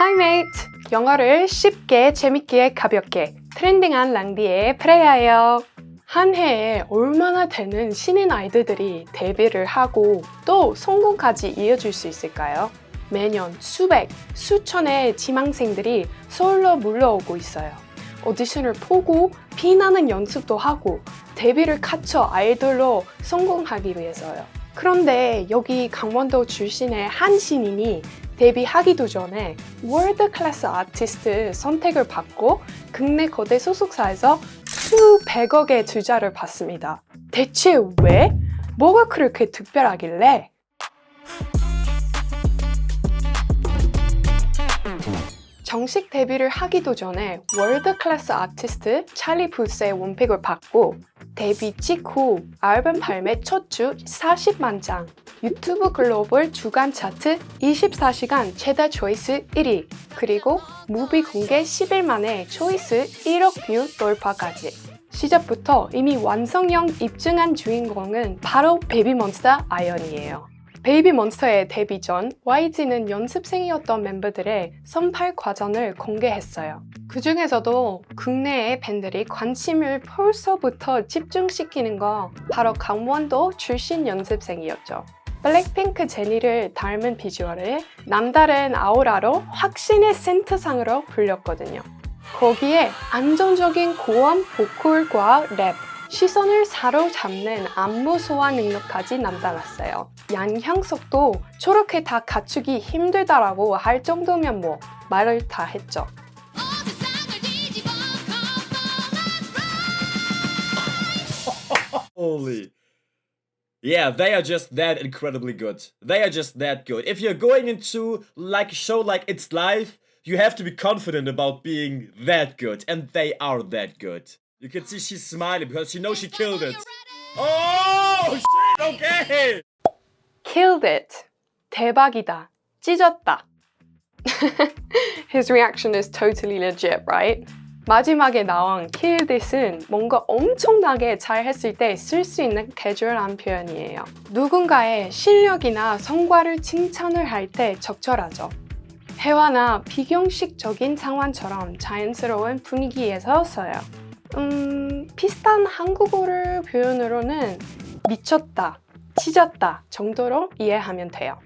Hi mate! 영어를 쉽게, 재밌게, 가볍게 트렌딩한 랑디의 프레야예요. 한 해에 얼마나 되는 신인 아이들들이 데뷔를 하고 또 성공까지 이어줄 수 있을까요? 매년 수백, 수천의 지망생들이 서울로 물러오고 있어요. 오디션을 보고 비나는 연습도 하고 데뷔를 갖춰 아이돌로 성공하기 위해서요. 그런데 여기 강원도 출신의 한 신인이 데뷔하기도 전에 월드 클래스 아티스트 선택을 받고 국내 거대 소속사에서 수백억의 투자를 받습니다. 대체 왜? 뭐가 그렇게 특별하길래? 정식 데뷔를 하기도 전에 월드 클래스 아티스트 찰리 푸스의 원픽을 받고 데뷔 직후 앨범 발매 첫 주 40만 장, 유튜브 글로벌 주간 차트 24시간 최다 조회수 1위, 그리고 무비 공개 10일 만에 조회수 1억 뷰 돌파까지. 시작부터 이미 완성형 입증한 주인공은 바로 베이비몬스터 아이언이에요. 베이비몬스터의 데뷔 전 YG는 연습생이었던 멤버들의 선발 과정을 공개했어요. 그 중에서도 국내의 밴들이 관심을 벌써부터 집중시키는 거 바로 강원도 출신 연습생이었죠. 블랙핑크 제니를 닮은 비주얼에 남다른 아우라로 확신의 센터상으로 불렸거든요. 거기에 안정적인 고음 보컬과 랩, 시선을 사로잡는 안무 소화 능력까지 남달랐어요. 양향석도 저렇게 다 갖추기 힘들다라고 할 정도면 뭐 말을 다 했죠. Holy. Yeah, they are just that incredibly good. They are just that good. If you're going into like a show like It's Live, you have to be confident about being that good, and they are that good. You can see she's smiling because she knows she killed it. Oh shit! Okay. Killed it. 대박이다. 찢었다. His reaction is totally legit, right? 마지막에 나온 killed it은 뭔가 엄청나게 잘 했을 때 쓸 수 있는 캐주얼한 표현이에요. 누군가의 실력이나 성과를 칭찬을 할 때 적절하죠. 회화나 비경식적인 상황처럼 자연스러운 분위기에서 써요. 음, 비슷한 한국어를 표현으로는 미쳤다, 찢었다 정도로 이해하면 돼요.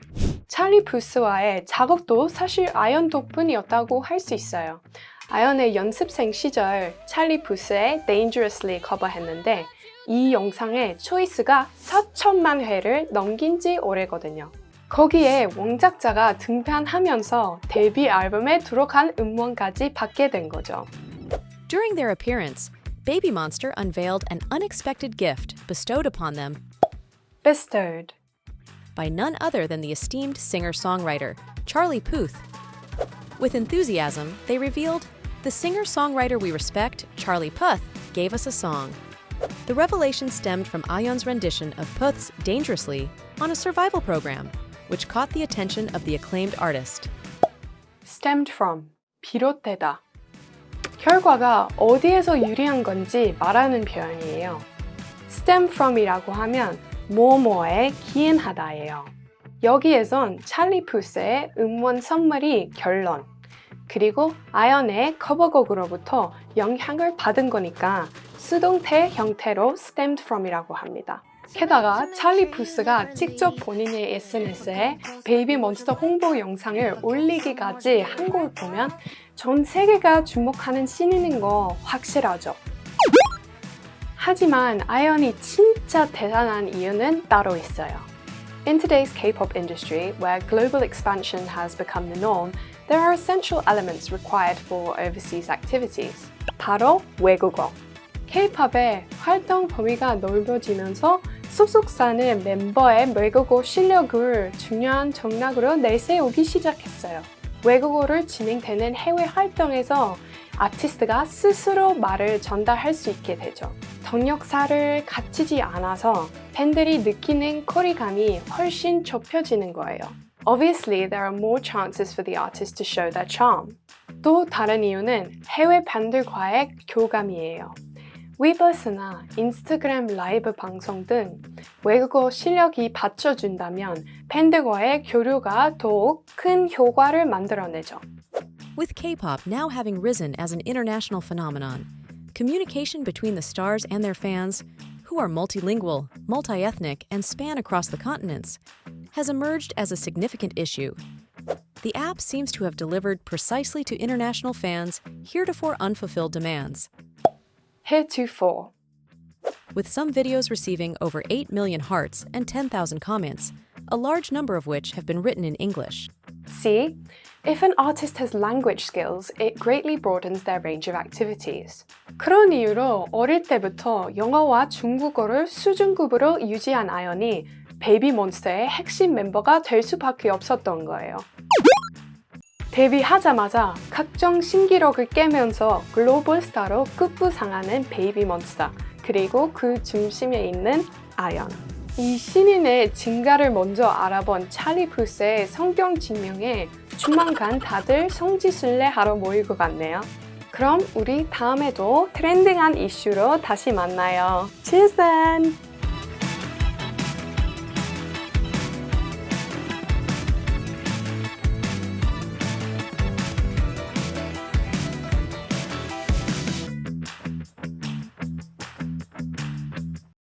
찰리 부스와의 작업도 사실 아이언 덕분이었다고 할 수 있어요. 아이언의 연습생 시절 찰리 부스의 Dangerously 커버했는데 이 영상의 초이스가 4천만 회를 넘긴 지 오래거든요. 거기에 원작자가 등판하면서 데뷔 앨범에 들어간 음원까지 받게 된 거죠. During their appearance, Baby Monster unveiled an unexpected gift bestowed upon them Bestowed. by none other than the esteemed singer songwriter, Charlie Puth. With enthusiasm, they revealed the singer songwriter we respect, Charlie Puth, gave us a song. The revelation stemmed from Ion's rendition of Puth's Dangerously on a survival program, which caught the attention of the acclaimed artist. stemmed from 비롯되다. 결과가 어디에서 유리한 건지 말하는 표현이에요. stem from이라고 하면 뭐뭐에 기인하다예요. 여기에선 찰리 푸스의 음원 선물이 결론, 그리고 아연의 커버곡으로부터 영향을 받은 거니까 수동태 형태로 stemmed from이라고 합니다. 게다가 찰리 푸스가 직접 본인의 SNS에 베이비 몬스터 홍보 영상을 올리기까지 한 걸 보면 전 세계가 주목하는 신인인 거 확실하죠. 하지만 아이언이 진짜 대단한 이유는 따로 있어요. In today's K-pop industry, where global expansion has become the norm, there are essential elements required for overseas activities. 바로 외국어. K-팝의 활동 범위가 넓어지면서 소속사는 멤버의 외국어 실력을 중요한 정락으로 내세우기 시작했어요. 외국어를 진행되는 해외 활동에서 아티스트가 스스로 말을 전달할 수 있게 되죠. 덕력사를 갖추지 않아서 팬들이 느끼는 거리감이 훨씬 좁혀지는 거예요. Obviously, there are more chances for the artist to show their charm. 또 다른 이유는 해외 팬들과의 교감이에요. 위버스나 인스타그램 라이브 방송 등 외국어 실력이 받쳐준다면 팬들과의 교류가 더욱 큰 효과를 만들어내죠. With K pop now having risen as an international phenomenon, communication between the stars and their fans, who are multilingual, multi ethnic, and span across the continents, has emerged as a significant issue. The app seems to have delivered precisely to international fans heretofore unfulfilled demands, heretofore. with some videos receiving over 8 million hearts and 10,000 comments, a large number of which have been written in English. See, if an artist has language skills, it greatly broadens their range of activities. 그런 이유로 어릴 때부터 영어와 중국어를 수준급으로 유지한 아연이 베이비몬스터의 핵심 멤버가 될 수밖에 없었던 거예요. 데뷔하자마자 각종 신기록을 깨면서 글로벌 스타로 급부상하는 베이비몬스터, 그리고 그 중심에 있는 아연. 이 신인의 진가를 먼저 알아본 찰리 푸스의 성경 증명에 조만간 다들 성지순례 하러 모일 것 같네요. 그럼 우리 다음에도 트렌딩한 이슈로 다시 만나요. Then!